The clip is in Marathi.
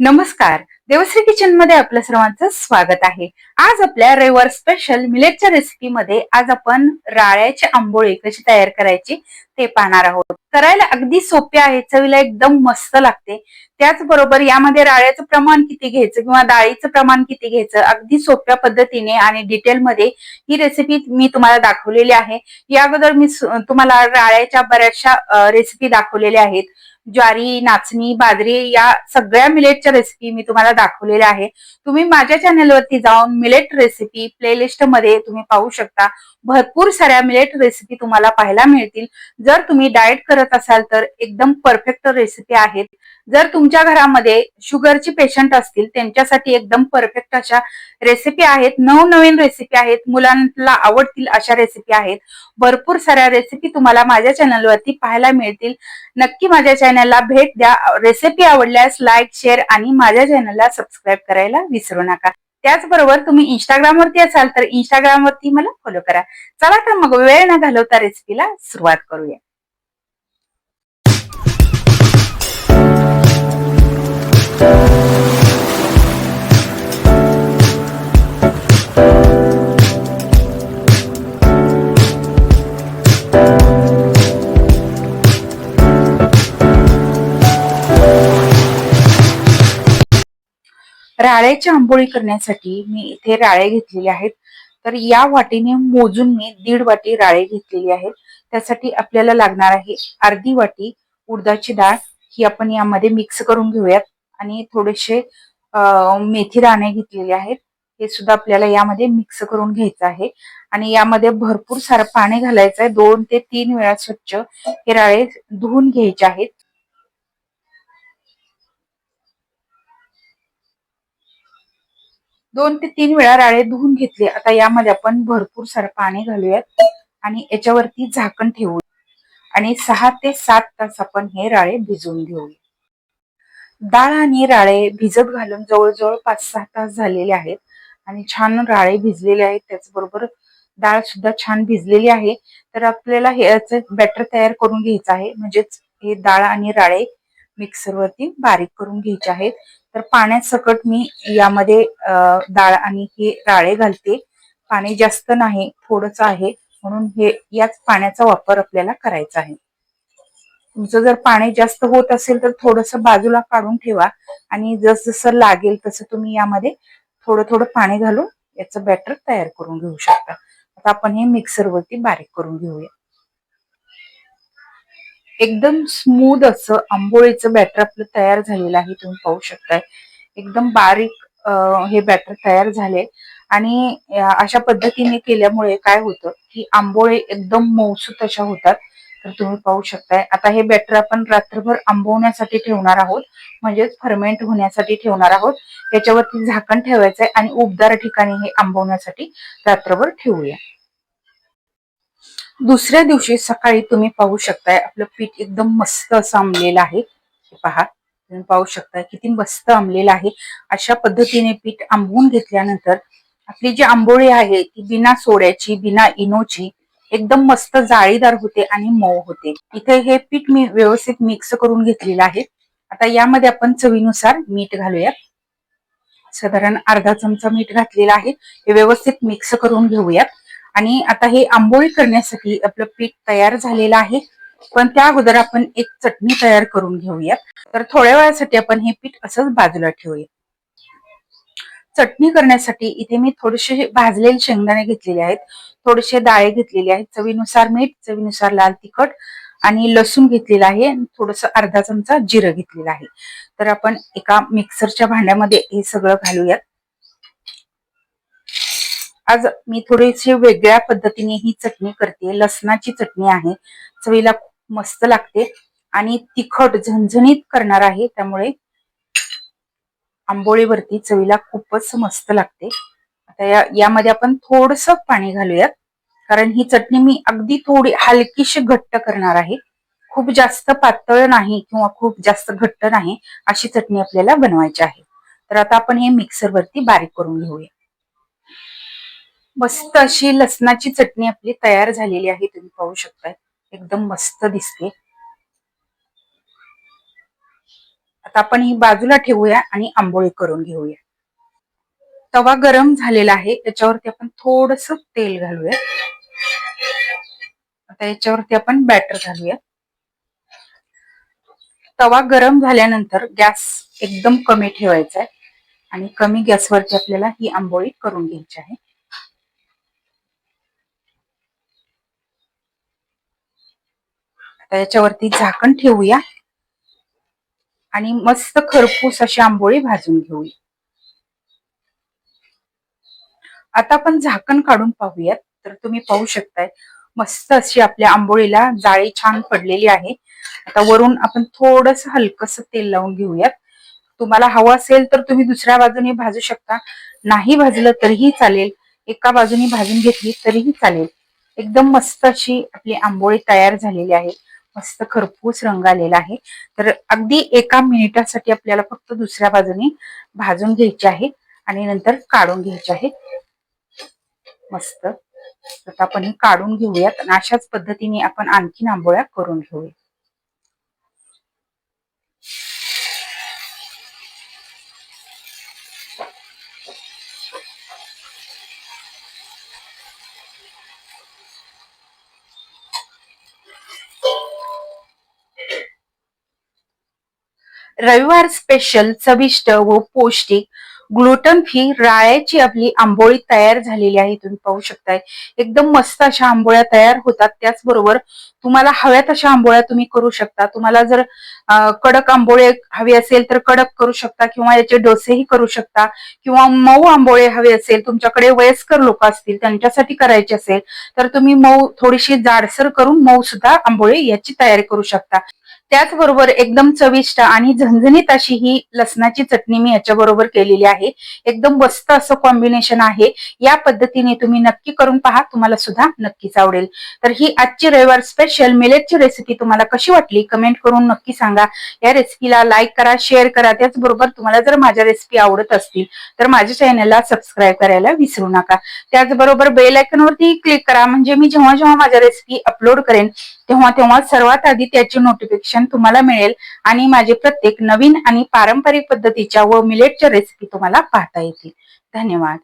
नमस्कार. देवश्री किचनमध्ये आपल्या सर्वांचं स्वागत आहे. आज आपल्या रविवार स्पेशल मिलेटच्या रेसिपी मध्ये आज आपण राळ्याची आंबोळी कशी तयार करायची ते पाहणार आहोत. करायला अगदी सोपे आहे चवीला एकदम मस्त लागते. त्याचबरोबर यामध्ये राळ्याचं प्रमाण किती घ्यायचं किंवा डाळीचं प्रमाण किती घ्यायचं अगदी सोप्या पद्धतीने आणि डिटेलमध्ये ही रेसिपी मी तुम्हाला दाखवलेली आहे. या अगोदर मी तुम्हाला राळ्याच्या बऱ्याचशा रेसिपी दाखवलेल्या आहेत. ज्वारी नाचणी बाजरी या सगळ्या मिलेटच्या रेसिपी मी तुम्हाला दाखवलेल्या आहे तुम्ही माझ्या चॅनलवरती जाऊन मिलेट रेसिपी प्लेलिस्टमध्ये तुम्ही पाहू शकता. भरपूर साऱ्या मिलेट रेसिपी तुम्हाला पाहायला मिळतील. जर तुम्ही डाएट करत असाल तर एकदम परफेक्ट रेसिपी आहेत. जर तुमच्या घरामध्ये शुगरची पेशंट असतील त्यांच्यासाठी एकदम परफेक्ट अशा रेसिपी आहेत. नवनवीन रेसिपी आहेत. मुलांना आवडतील अशा रेसिपी आहेत. भरपूर साऱ्या रेसिपी तुम्हाला माझ्या चॅनलवरती पाहायला मिळतील. नक्की माझ्या चॅनलला भेट द्या. रेसिपी आवडल्यास लाईक शेअर आणि माझ्या चॅनलला सबस्क्राईब करायला विसरू नका. त्याचबरोबर तुम्ही इंस्टाग्राम वरती असाल तर इंस्टाग्राम वरती मला फॉलो करा. चला तर मग वेळ न घालवता रेसिपीला सुरुवात करूया. राळ्याची आंबोळी करण्यासाठी मी इथे राळे घेतलेले आहेत. तर या वाटीने मोजून मी दीड वाटी राळे घेतलेली आहेत. त्यासाठी आपल्याला लागणार आहे अर्धी वाटी उडदाची डाळ. ही आपण यामध्ये मिक्स करून घेऊयात. आणि थोडेसे मेथी दाणे घेतलेले आहेत. हे सुद्धा आपल्याला यामध्ये मिक्स करून घ्यायचं आहे. आणि यामध्ये भरपूर सारं पाणी घालायचं आहे. दोन ते तीन वेळा स्वच्छ हे राळे धुवून घ्यायचे आहेत. दोन ते तीन वेळा राळे धुवून घेतले. आता यामध्ये आपण भरपूर सारं पाणी घालूयात आणि याच्यावरती झाकण ठेवू आणि सहा ते सात तास आपण हे राळे भिजवून घेऊया डाळ आणि राळे भिजत घालून जवळजवळ पाच सहा तास झालेले आहेत आणि छान राळे भिजलेले आहेत. त्याचबरोबर डाळ सुद्धा छान भिजलेली आहे. तर आपल्याला हे बॅटर तयार करून घ्यायचं आहे. म्हणजेच हे डाळ आणि राळे मिक्सरवरती बारीक करून घ्यायचे आहेत. तर पाण्यात सकट मी यामध्ये डाळ आणि हे राळे घालते. पाणी जास्त नाही थोडंच आहे. म्हणून हे याच पाण्याचा वापर आपल्याला करायचा आहे. तुमचं जर पाणी जास्त होत असेल तर थोडस बाजूला काढून ठेवा. आणि जस जसं लागेल तसं तुम्ही यामध्ये थोडं थोडं पाणी घालून याचं बॅटर तयार करून घेऊ शकता. आता आपण हे मिक्सरवरती बारीक करून घेऊया. एकदम स्मूद असं आंबोळीचं बॅटर आपलं तयार झालेलं आहे तुम्ही पाहू शकताय. एकदम बारीक हे बॅटर तयार झाले. आणि अशा पद्धतीने केल्यामुळे काय होतं की आंबोळे एकदम मौसूत अशा होतात. तर तुम्ही पाहू शकताय. आता हे बॅटर आपण रात्रभर आंबवण्यासाठी ठेवणार आहोत. म्हणजेच फर्मेंट होण्यासाठी ठेवणार आहोत. याच्यावरती झाकण ठेवायचंय आणि उबदार ठिकाणी हे आंबवण्यासाठी रात्रभर ठेवूया. दुसऱ्या दिवशी सकाळी तुम्ही पाहू शकताय आपलं पीठ एकदम मस्त असं आंबलेलं आहे. पहा तुम्ही पाहू शकताय किती मस्त आंबलेलं आहे. अशा पद्धतीने पीठ आंबवून घेतल्यानंतर आपली जी आंबोळी आहे ती बिना सोड्याची बिना इनोची एकदम मस्त जाळीदार होते आणि मऊ होते. इथे हे पीठ मी व्यवस्थित मिक्स करून घेतलेलं आहे. आता यामध्ये आपण चवीनुसार मीठ घालूया साधारण अर्धा चमचा मीठ घातलेला आहे. हे व्यवस्थित मिक्स करून घेऊयात. आणि आता हे आंबोळी करण्यासाठी आपलं पीठ तयार झालेलं आहे. पण त्या अगोदर आपण एक चटणी तयार करून घेऊया तर थोड्या वेळासाठी आपण हे पीठ असंच बाजूला ठेवूया चटणी करण्यासाठी इथे मी थोडेसे भाजलेले शेंगदाणे घेतलेले आहेत. थोडेसे डाळे घेतलेले आहेत. चवीनुसार मीठ चवीनुसार लाल तिखट आणि लसूण घेतलेला आहे. थोडस अर्धा चमचा जिरं घेतलेलं आहे. तर आपण एका मिक्सरच्या भांड्यामध्ये हे सगळं घालूयात. आज मी थोडीशी वेगळ्या पद्धतीने ही चटणी करते. लसणाची चटणी आहे. चवीला मस्त लागते. आणि तिखट झणझणीत करणार आहे. त्यामुळे आंबोळीवरती चवीला खूपच मस्त लागते. आता या यामध्ये आपण थोडस पाणी घालूयात. कारण ही चटणी मी अगदी थोडी हलकीशी घट्ट करणार आहे. खूप जास्त पातळ नाही किंवा खूप जास्त घट्ट नाही अशी चटणी आपल्याला बनवायची आहे. तर आता आपण हे मिक्सर वरती बारीक करून घेऊया. मस्त अशी लसणाची चटणी आपली तयार झालेली आहे तुम्ही पाहू शकताय. एकदम मस्त दिसते. आता आपण ही बाजूला ठेवूया आणि आंबोळी करून घेऊया. तवा गरम झालेला आहे याच्यावरती आपण थोडस तेल घालूया. आता याच्यावरती आपण बॅटर घालूया. तवा गरम झाल्यानंतर गॅस एकदम कमी ठेवायचा आहे. आणि कमी गॅसवरती आपल्याला ही आंबोळी करून घ्यायची आहे. आता याच्यावरती झाकण ठेवूया. आणि मस्त खरपूस अशी आंबोळी भाजून घेऊया. आता आपण झाकण काढून पाहूयात. तर तुम्ही पाहू शकताय मस्त अशी आपल्या आंबोळीला जाळी छान पडलेली आहे. आता वरून आपण थोडस हलकस तेल लावून घेऊयात. तुम्हाला हवं असेल तर तुम्ही दुसऱ्या बाजूने भाजू शकता. नाही भाजलं तरीही चालेल. एका बाजूने भाजून घेतली तरीही चालेल. एकदम मस्त अशी आपली आंबोळी तयार झालेली आहे. मस्त खरपूस रंग आलेला आहे. तर अगदी एका मिनिटासाठी आपल्याला फक्त दुसऱ्या बाजूने भाजून घ्यायची आहे आणि नंतर काढून घ्यायचे आहे. मस्त. आपण हे काढून घेऊयात आणि अशाच पद्धतीने आपण आणखीन आंबोळ्या करून घेऊया रविवार स्पेशल चविष्ट व पौष्टिक ग्लुटन फ्री राळ्याची आपली आंबोळी तयार झालेली आहे. तुम्ही पाहू शकताय. एकदम मस्त अशा आंबोळ्या तयार होतात. त्याचबरोबर तुम्हाला हव्या तशा आंबोळ्या तुम्ही करू शकता. तुम्हाला जर कडक आंबोळे हवे असेल तर कडक करू शकता किंवा याचे डोसेही करू शकता किंवा मऊ आंबोळे हवे असेल तुमच्याकडे वयस्कर लोक असतील त्यांच्यासाठी करायचे असेल तर तुम्ही मऊ थोडीशी जाडसर करून मऊ सुद्धा आंबोळे याची तयारी करू शकता. त्याचबरोबर एकदम चविष्ट आणि झणझणीत अशी ही लसणाची चटणी मी याच्याबरोबर केलेली आहे. एकदम मस्त असं कॉम्बिनेशन आहे. या पद्धतीने तुम्ही नक्की करून पहा. तुम्हाला सुद्धा नक्कीच आवडेल. तर ही आजची रविवार स्पेशल मिलेटची रेसिपी तुम्हाला कशी वाटली? कमेंट करून नक्की सांगा. या रेसिपीला लाईक करा शेअर करा. त्याचबरोबर तुम्हाला जर माझ्या रेसिपी आवडत असतील तर माझ्या चॅनलला सबस्क्राईब करायला विसरू नका. त्याचबरोबर बेल आयकनवरती क्लिक करा. म्हणजे मी जेव्हा जेव्हा माझ्या रेसिपी अपलोड करेन तेव्हा तेव्हा सर्वात आधी त्याचे नोटिफिकेशन तुम्हाला मिळेल आणि माझे प्रत्येक नवीन आणि पारंपरिक पद्धतीच्या व मिलेटच्या रेसिपी तुम्हाला पाहता येतील. धन्यवाद.